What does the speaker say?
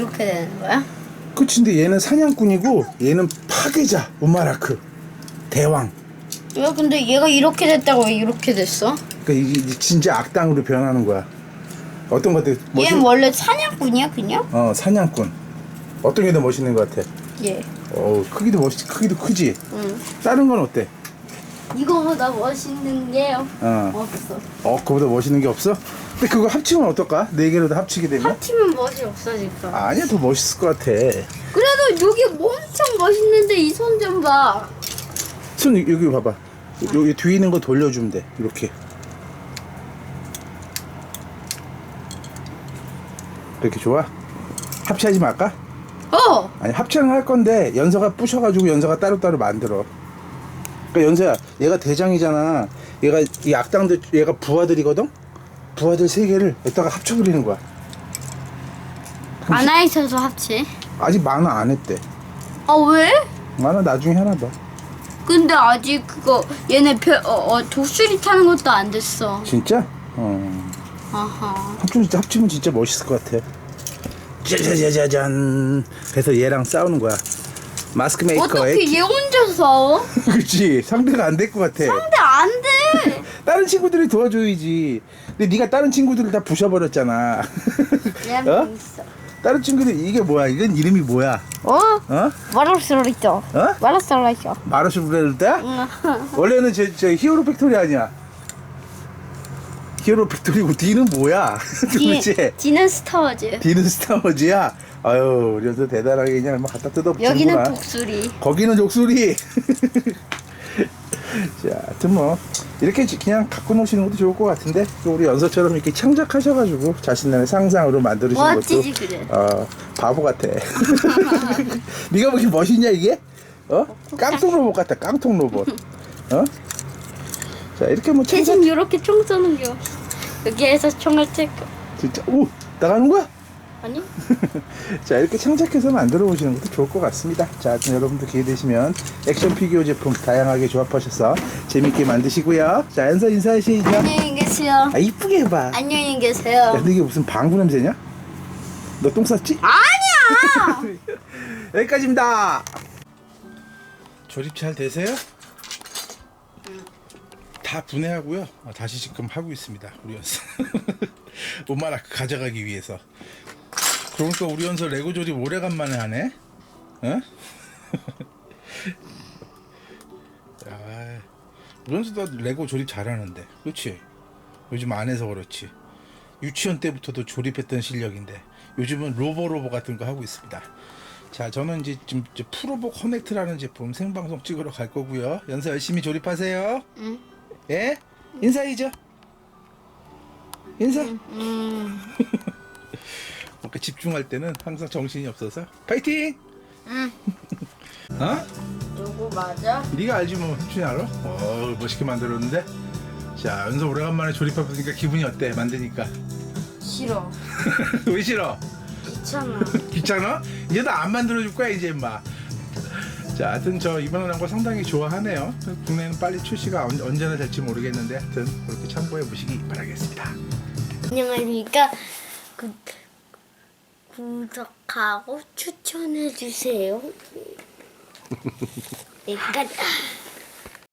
이렇게 되는 거야? 끝인데 얘는 사냥꾼이고 얘는 파괴자 우마라크 대왕 왜 근데 얘가 이렇게 됐다고 왜 이렇게 됐어? 그러니까 이게 진짜 악당으로 변하는 거야 어떤 것 같아? 얘는 원래 사냥꾼이야 그냥? 어 사냥꾼 어떤 게 더 멋있는 것 같아? 예. 어 크기도 멋있 크기도 크지 응. 다른 건 어때? 이거보다 멋있는 게요. 어. 없어. 어 그보다 멋있는 게 없어? 근데 그거 합치면 어떨까? 네 개로 다 합치게 되면? 합치면 멋이 없어질까? 아니야 더 멋있을 것 같아 그래도 여기 엄청 멋있는데 이 손 좀 봐. 손 여- 여기 봐봐 여기 뒤에 있는 거 돌려주면 돼 이렇게 이렇게 좋아? 합체하지 말까? 어. 아니 합체는 할 건데 연서가 부셔가지고 연서가 따로따로 만들어 그러니까 연서야 얘가 대장이잖아 얘가 이 악당들 얘가 부하들이거든? 부하들 세 개를 여기다가 합쳐버리는 거야 안아 있어서 합치. 아직 만화 안 했대 아 왜? 만화 나중에 하나 더 근데 아직 그거 얘네 별, 어, 어, 독수리 타는 것도 안 됐어. 진짜? 어 아하. 합치면, 진짜- 합치면 진짜 멋있을 것 같아 짜자자자잔 그래서 얘랑 싸우는 거야 마스크 메이커 어떻게 얘 혼자 싸워? 그렇지 상대가 안 될 것 같아 근데 안 돼. 다른 친구들이 도와줘야지 근데 네가 다른 친구들을 다 부셔버렸잖아 얘는 어? 있어. 다른 친구들 이게 뭐야 이건 이름이 뭐야 어? 어? 마라솔리죠. 어? 마라솔리죠. 마르슈 브레르다? 원래는 저, 저 히어로 팩토리 아니야 히어로 팩토리고 D는 뭐야 도대체 디는 스타워즈. D는 스타워즈야 아유 우리 연서 대단하게 그냥 막 갖다 뜯어 여기는 붙이는구나. 독수리. 거기는 독수리. 자 하여튼 뭐 이렇게 지- 그냥 갖고 노시는 것도 좋을 것 같은데 또 우리 연서처럼 이렇게 창작하셔가지고 자신만의 상상으로 만들으시는 멋지지, 것도 그래. 어 바보 같아. 네가 보기 멋있냐 이게? 어? 깡통 로봇 같아 깡통 로봇. 어 자 이렇게 뭐 창작 대신 이렇게 총 쏘는 게 없어. 여기에서 총을 칠거 진짜? 오 나가는 거야 아니? 자 이렇게 창작해서 만들어 보시는 것도 좋을 것 같습니다 자 하여튼 여러분도 기회 되시면 액션 피규어 제품 다양하게 조합하셔서 재밌게 만드시고요 자 연서 인사하시죠 안녕히 계세요. 아 이쁘게 해봐 안녕히 야 계세요. 근데 이게 무슨 방구 냄새냐? 너 똥 쌌지? 아니야. 여기까지입니다 조립 잘 되세요? 다 분해하고요 아, 다시 지금 하고 있습니다 우리 연서 엄마라 가져가기 위해서 그러니까 우리 연서 레고 조립 오래간만에 하네? 우리 연서도 레고 조립 잘하는데 그렇지? 요즘 안 해서 그렇지. 유치원 때부터도 조립했던 실력인데 요즘은 로보로보 같은 거 하고 있습니다. 자 저는 이제 지금 프로보 커넥트라는 제품 생방송 찍으러 갈 거고요. 연서 열심히 조립하세요. 응. 예? 인사해줘 인사? 음. 뭔가 집중할 때는 항상 정신이 없어서 파이팅 응. 어? 누구 맞아? 네가 알지 뭐 훔치니 알아? 어 멋있게 만들었는데 자 연서 오래간만에 조립해보니까 기분이 어때 만드니까 싫어. 왜 싫어? 귀찮아. 귀찮아? 이제 나 안 만들어줄 거야 이제 임마 자 하여튼 저 이번 나온 거 상당히 좋아하네요 국내에는 빨리 출시가 언, 언제나 될지 모르겠는데 하여튼 그렇게 참고해 보시기 바라겠습니다 안녕하십니까. 구, 구독하고 추천해 주세요. 여기까지.